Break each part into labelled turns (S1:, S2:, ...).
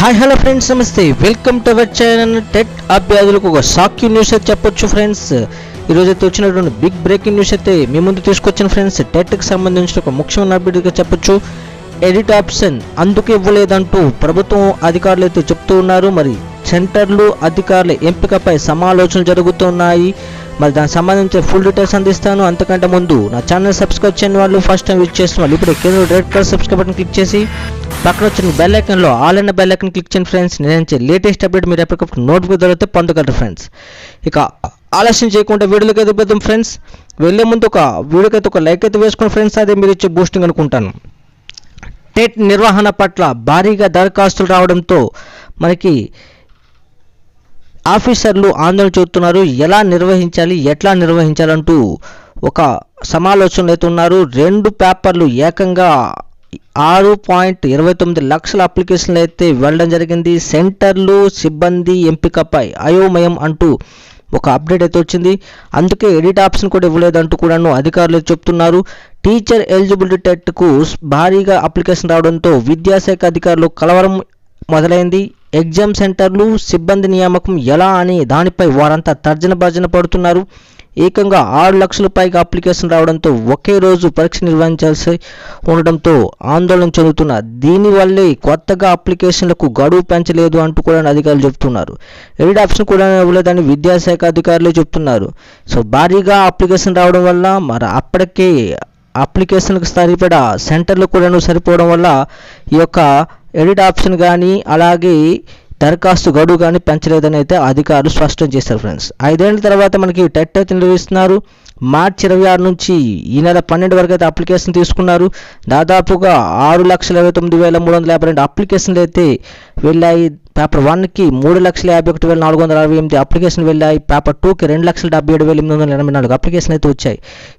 S1: Hi hello friends నమస్తే. Welcome to our channel TET అభ్యర్థులకు ఒక షాక్యూ న్యూస్ అయితే చెప్పొచ్చు ఫ్రెండ్స్ ఈరోజు అయితే వచ్చినటువంటి బిగ్ బ్రేకింగ్ న్యూస్ అయితే మీ ముందు తీసుకొచ్చిన ఫ్రెండ్స్ టెట్కి సంబంధించిన ఒక ముఖ్యమైన అభ్యర్థిగా చెప్పొచ్చు. ఎడిట్ ఆప్షన్ అందుకు ఇవ్వలేదంటూ ప్రభుత్వం అధికారులు అయితే చెప్తూ ఉన్నారు. మరి సెంటర్లు అధికారుల ఎంపికపై సమాలోచనలు జరుగుతున్నాయి. మరి దానికి సంబంధించి ఫుల్ డీటెయిల్స్ అందిస్తాను. అంతకంటే ముందు నా ఛానల్ సబ్స్క్రైబ్ చేయని వాళ్ళు ఫస్ట్ టైం విజిట్ చేసిన వాళ్ళు ఇప్పుడు కింద red colour subscribe button click చేసి పక్కన వచ్చిన bell ఐకన్లో all and bell icon click చేయండి ఫ్రెండ్స్ నేను లేటెస్ట్ అప్డేట్ మీరు ఎప్పటికప్పుడు నోటిఫికేషన్ అయితే పొందగలరు ఫ్రెండ్స్ ఇక ఆలస్యం చేయకుండా వీడియోకి అయితే పెద్దాం ఫ్రెండ్స్ వెళ్ళే ముందు ఒక వీడియోకి అయితే ఒక లైక్ అయితే వేసుకోండి ఫ్రెండ్స్ అదే మీరు ఇచ్చే బూస్టింగ్ అనుకుంటాను. టెట్ నిర్వహణ పట్ల భారీగా దరఖాస్తులు రావడంతో మనకి ఆఫీసర్లు ఆందోళన చెబుతున్నారు ఎలా నిర్వహించాలి ఎట్లా నిర్వహించాలంటూ ఒక సమాలోచనలు అయితే ఉన్నారు రెండు పేపర్లు ఏకంగా ఆరు పాయింట్ ఇరవై తొమ్మిది లక్షల అప్లికేషన్లు అయితే వెళ్ళడం జరిగింది. సెంటర్లు సిబ్బంది ఎంపికపై అయోమయం అంటూ ఒక అప్డేట్ అయితే వచ్చింది. అందుకే ఎడిట్ ఆప్షన్ కూడా ఇవ్వలేదంటూ కూడాను అధికారులు చెప్తున్నారు. టీచర్ ఎలిజిబిలిటీ టెట్కు భారీగా అప్లికేషన్ రావడంతో విద్యాశాఖ అధికారులు కలవరం మొదలైంది. ఎగ్జామ్ సెంటర్లు సిబ్బంది నియామకం ఎలా అని దానిపై వారంతా తర్జన భర్జన పడుతున్నారు. ఏకంగా ఆరు లక్షల పైగా అప్లికేషన్ రావడంతో ఒకే రోజు పరీక్ష నిర్వహించాల్సి ఉండడంతో ఆందోళన చెందుతున్న దీనివల్లే కొత్తగా అప్లికేషన్లకు గడువు పెంచలేదు అంటూ కూడా అధికారులు చెబుతున్నారు. ఎయిడ్ ఆప్షన్ కూడా ఇవ్వలేదని విద్యాశాఖ అధికారులు చెబుతున్నారు. సో భారీగా అప్లికేషన్ రావడం వల్ల మరి అప్పటికే అప్లికేషన్లకు సరిపడా సెంటర్లు కూడా సరిపోవడం వల్ల ఈ యొక్క ఎడిట్ ఆప్షన్ కానీ అలాగే దరఖాస్తు గడువు కానీ పెంచలేదని అయితే అధికారులు స్పష్టం చేశారు ఫ్రెండ్స్. ఐదేళ్ళ తర్వాత మనకి టెట్ అయితే నిర్వహిస్తున్నారు. మార్చి ఇరవై ఆరు నుంచి ఈ నెల పన్నెండు వరకు అయితే అప్లికేషన్ తీసుకున్నారు. దాదాపుగా ఆరు లక్షల ఇరవై తొమ్మిది వేల మూడు వందల యాభై రెండు అప్లికేషన్లు అయితే వెళ్ళాయి. పేపర్ వన్కి మూడు లక్షల యాభై ఒకటి వేల నాలుగు వందల అరవై ఎనిమిది అప్లికేషన్ వెళ్ళాయి. పేపర్ టూకి రెండు లక్షల డెబ్బై ఏడు వేల ఎనిమిది వందల ఎనభై నాలుగు అప్లికేషన్ అయితే వచ్చాయి.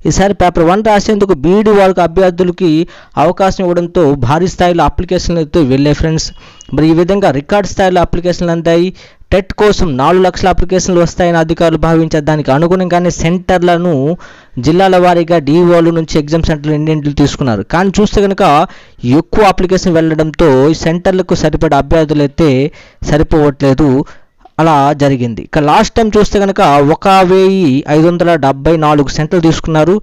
S1: ఈసారి పేపర్ వన్ రాసేందుకు బీఈడి వాళ్ళకి అభ్యర్థులకి అవకాశం ఇవ్వడంతో భారీ స్థాయిలో అప్లికేషన్లు అయితే వెళ్ళాయి ఫ్రెండ్స్. మరి ఈ విధంగా రికార్డ్ స్థాయిలో అప్లికేషన్లు అందాయి. టెట్ కోసం నాలుగు లక్షల అప్లికేషన్లు వస్తాయని అధికారులు భావించారు. దానికి అనుగుణంగానే సెంటర్లను జిల్లాల వారీగా డిఓల నుంచి ఎగ్జామ్ సెంటర్లు ఇండియన్లు తీసుకున్నారు. కానీ చూస్తే కనుక ఎక్కువ అప్లికేషన్ వెళ్ళడంతో ఈ సెంటర్లకు సరిపడే అభ్యర్థులు అయితే సరిపోవట్లేదు. అలా జరిగింది. ఇక లాస్ట్ టైం చూస్తే కనుక ఒక వెయ్యి ఐదు వందల డెబ్బై నాలుగు సెంటర్లు తీసుకున్నారు.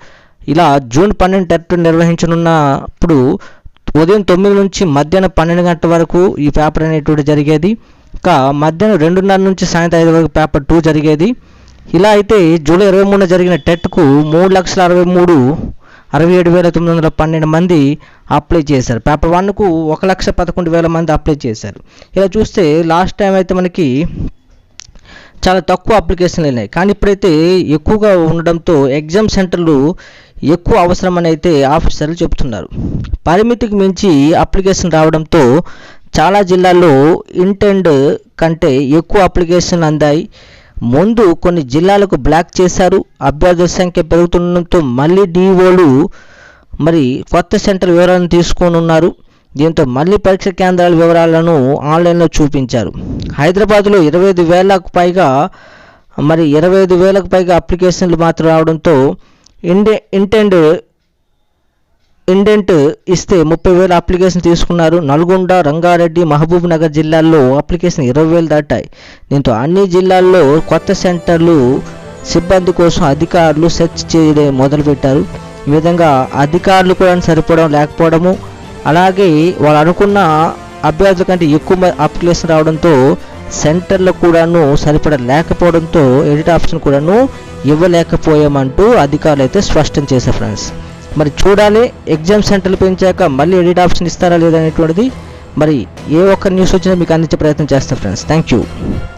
S1: ఇలా జూన్ పన్నెండు టెట్ నిర్వహించనున్నప్పుడు ఉదయం తొమ్మిది నుంచి మధ్యాహ్నం పన్నెండు గంటల వరకు ఈ పేపర్ అనేటువంటి జరిగేది. ఇంకా మధ్యాహ్నం రెండున్నర నుంచి సాయంత్రం ఐదు వరకు పేపర్ టూ జరిగేది. ఇలా అయితే జూలై ఇరవై మూడున జరిగిన టెట్కు మూడు లక్షల అరవై మూడు అరవై ఏడు వేల తొమ్మిది వందల పన్నెండు మంది అప్లై చేశారు. పేపర్ వన్కు ఒక లక్ష పదకొండు వేల మంది అప్లై చేశారు. ఇలా చూస్తే లాస్ట్ టైం అయితే మనకి చాలా తక్కువ అప్లికేషన్లు వెళ్ళినాయి కానీ ఇప్పుడైతే ఎక్కువగా ఉండడంతో ఎగ్జామ్ సెంటర్లు ఎక్కువ అవసరమని అయితే ఆఫీసర్లు చెబుతున్నారు. పరిమితికి మించి అప్లికేషన్ రావడంతో చాలా జిల్లాల్లో ఇంటెండ్ కంటే ఎక్కువ అప్లికేషన్లు అందాయి. ముందు కొన్ని జిల్లాలకు బ్లాక్ చేశారు. అభ్యర్థుల సంఖ్య పెరుగుతుండటంతో మళ్ళీ డిఓలు మరి కొత్త సెంటర్ వివరాలను తీసుకొని ఉన్నారు దీంతో మళ్ళీ పరీక్ష కేంద్రాల వివరాలను ఆన్లైన్లో చూపించారు. హైదరాబాద్లో ఇరవై ఐదు వేలకు పైగా మరి ఇరవై ఐదు వేలకు పైగా అప్లికేషన్లు మాత్రం రావడంతో ఇండే ఇంటెండ్ ఇండెంట్ ఇస్తే ముప్పై వేల అప్లికేషన్ తీసుకున్నారు. నల్గొండ రంగారెడ్డి మహబూబ్ నగర్ జిల్లాల్లో అప్లికేషన్ ఇరవై వేలు దాటాయి. దీంతో అన్ని జిల్లాల్లో కొత్త సెంటర్లు సిబ్బంది కోసం అధికారులు సెర్చ్ చేయడం మొదలుపెట్టారు. ఈ విధంగా అధికారులు కూడా సరిపోవడం లేకపోవడము అలాగే వాళ్ళు అనుకున్న అభ్యర్థుల కంటే ఎక్కువ అప్లికేషన్ రావడంతో సెంటర్లు కూడాను సరిపడ లేకపోవడంతో ఎడిట్ ఆప్షన్ కూడాను ఇవ్వలేకపోయామంటూ అధికారులు అయితే స్పష్టం చేశారు ఫ్రెండ్స్. మరి చూడాలి ఎగ్జామ్ సెంటర్లు పెంచాక మళ్ళీ ఎడిట్ ఆప్షన్ ఇస్తారా లేదా అనేటువంటిది మరి ఏ ఒక్క న్యూస్ వచ్చినా మీకు అందించే ప్రయత్నం చేస్తాం ఫ్రెండ్స్ థ్యాంక్ యూ